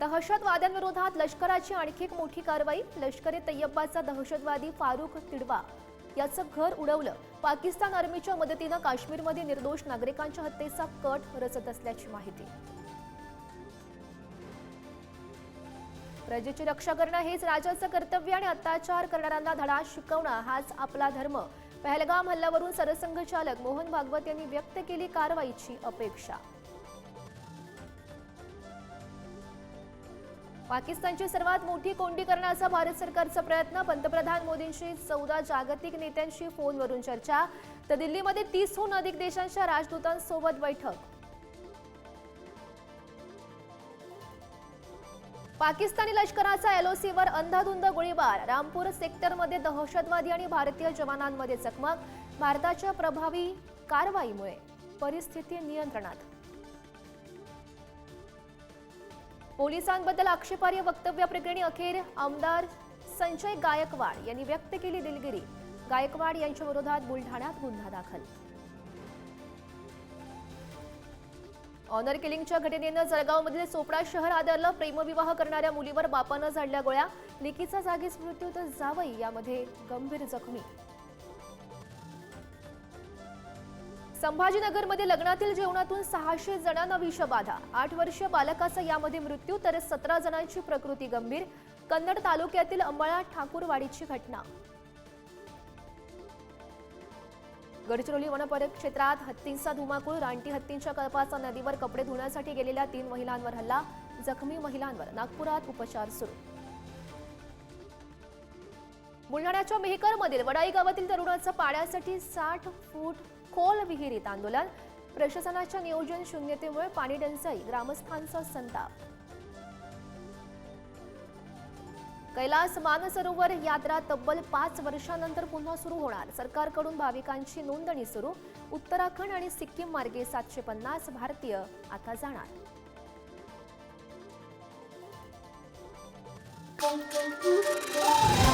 दहशतवाद्यांविरोधात लष्कराची आणखी एक मोठी कारवाई लष्कर ए तय्यब्बाचा दहशतवादी फारुख तिडवा याचं घर उडवलं. पाकिस्तान आर्मीच्या मदतीनं काश्मीरमध्ये निर्दोष नागरिकांच्या हत्येचा कट रचत असल्याची माहिती. प्रजेची रक्षा करणं हेच राजाचं कर्तव्य आणि अत्याचार करणाऱ्यांना धडा शिकवणं हाच आपला धर्म. पहलगाम हल्ल्यावरून सरसंघचालक मोहन भागवत यांनी व्यक्त केली कारवाईची अपेक्षा. पाकिस्तानची सर्वात मोठी कोंडी करण्याचा भारत सरकारचा प्रयत्न. पंतप्रधान मोदींशी चौदा जागतिक नेत्यांशी फोनवरून चर्चा. तर दिल्लीमध्ये तीसहून अधिक देशांच्या राजदूतांसोबत बैठक. पाकिस्तानी लष्कराचा एलओसीवर अंधाधुंद गोळीबार. रामपूर सेक्टरमध्ये दहशतवादी आणि भारतीय जवानांमध्ये चकमक. भारताच्या प्रभावी कारवाईमुळे परिस्थिती नियंत्रणात. पोलिसांबद्दल आक्षेपार्ह वक्तव्याप्रकरणी अखेर आमदार संजय गायकवाड यांनी व्यक्त केली दिलगिरी. गायकवाड यांच्या विरोधात बुलढाण्यात गुन्हा दाखल. ऑनर किलिंगच्या घटनेनं जळगावमधील चोपडा शहर आदरलं प्रेमविवाह करणाऱ्या मुलीवर बापानं झाडल्या गोळ्या. लेकीचा जागीच मृत्यू तर जावई यामध्ये गंभीर जखमी. संभाजीनगरमध्ये लग्नातील जेवणातून सहाशे जणांना विषबाधा आठ वर्षीय बालकाचा यामध्ये मृत्यू तर सतरा जणांची प्रकृती गंभीर. कन्नड तालुक्यातील अंबाळा ठाकूरवाडीची घटना. गडचिरोली वन क्षेत्रात हत्तींचा धुमाकूळ रानटी हत्तींच्या कळपाचा नदीवर कपडे धुण्यासाठी गेलेल्या तीन महिलांवर हल्ला. जखमी महिलांवर नागपुरात उपचार सुरू. बुलढाण्याच्या मेहकरमधील वडाई गावातील तरुणाचं पाण्यासाठी साठ फूट खोल विहिरीत आंदोलन. प्रशासनाच्या नियोजन शून्यतेमुळे पाणी टंचाई ग्रामस्थांचा संताप. कैलास मानसरोवर यात्रा तब्बल पाच वर्षानंतर पुन्हा सुरू होणार. सरकारकडून भाविकांची नोंदणी सुरू. उत्तराखंड आणि सिक्कीम मार्गे सातशे पन्नास भारतीय आता जाणार. Thank you.